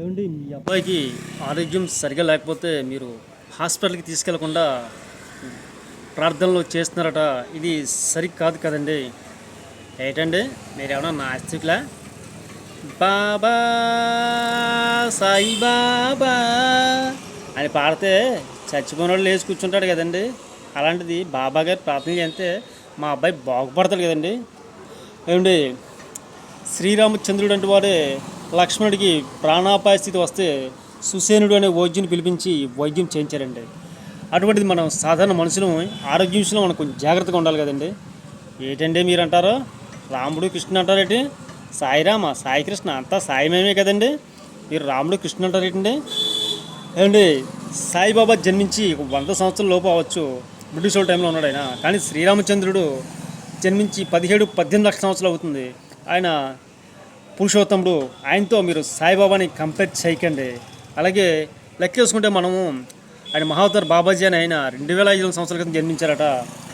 ఏమండి మీ అబ్బాయికి ఆరోగ్యం సరిగా లేకపోతే మీరు హాస్పిటల్కి తీసుకెళ్ళకుండా ప్రార్థనలు చేస్తున్నారట ఇది సరి కాదు కదండి. ఏంటండి మీరేమన్నా నాస్తికులా బాబా సాయి బాబా అని పాడితే చచ్చిపోయిన వాళ్ళు లేచి కూర్చుంటాడు కదండి. అలాంటిది బాబా గారు ప్రార్థన చేస్తే మా అబ్బాయి బాగుపడతాడు కదండి. ఏమండి శ్రీరామచంద్రుడు అంటే వాడే లక్ష్మణుడికి ప్రాణాపాయ స్థితి వస్తే సుసేనుడు అనే వైద్యుని పిలిపించి వైద్యం చేయించారండి. అటువంటిది మనం సాధారణ మనుషులు ఆరోగ్య విషయంలో మనం కొంచెం జాగ్రత్తగా ఉండాలి కదండి. ఏంటండి మీరు అంటారు? రాముడు కృష్ణ అంటారేంటి సాయిరామ సాయి కృష్ణ అంతా సాయమేమే కదండి. మీరు రాముడు కృష్ణ అంటారు ఏమండి సాయిబాబా జన్మించి వంద సంవత్సరాల లోపు అవ్వచ్చు. బ్రిటిష్ వాళ్ళ టైంలో ఉన్నాడు ఆయన. కానీ శ్రీరామచంద్రుడు జన్మించి పదిహేడు పద్దెనిమిది లక్షల సంవత్సరాలు అవుతుంది. ఆయన పురుషోత్తముడు ఆయనతో మీరు సాయిబాబాని కంపేర్ చేయకండి. అలాగే లెక్కేసుకుంటే మనము ఆయన మహావతార్ బాబాజీ అని ఆయన రెండు వేల ఐదు సంవత్సరాల క్రితం జన్మించారట.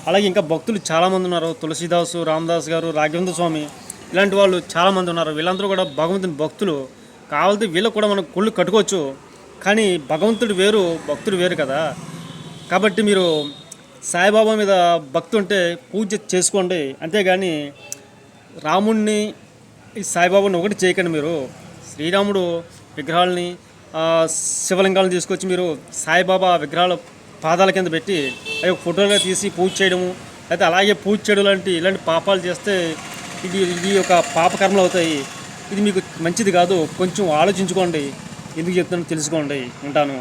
అలాగే ఇంకా భక్తులు చాలామంది ఉన్నారు. తులసిదాసు రామదాస్ గారు రాఘవేంద్ర స్వామి ఇలాంటి వాళ్ళు చాలామంది ఉన్నారు. వీళ్ళందరూ కూడా భగవంతుని భక్తులు. కావాలంటే వీళ్ళకు కూడా మనం కొళ్ళు కట్టుకోవచ్చు. కానీ భగవంతుడు వేరు భక్తుడు వేరు కదా. కాబట్టి మీరు సాయిబాబా మీద భక్తి ఉంటే పూజ చేసుకోండి. అంతేగాని రాముణ్ణి ఈ సాయిబాబాను ఒకటి చేయకండి మీరు. శ్రీరాముడు విగ్రహాలని శివలింగాలను తీసుకొచ్చి మీరు సాయిబాబా విగ్రహాల పాదాల కింద పెట్టి అవి ఫోటోలుగా తీసి పూజ చేయడము అయితే అలాగే పూజ చేయడం లాంటి ఇలాంటి పాపాలు చేస్తే ఇది ఇది ఒక పాపకర్మలు అవుతాయి. ఇది మీకు మంచిది కాదు. కొంచెం ఆలోచించుకోండి. ఎందుకు చెప్తానో తెలుసుకోండి. ఉంటాను.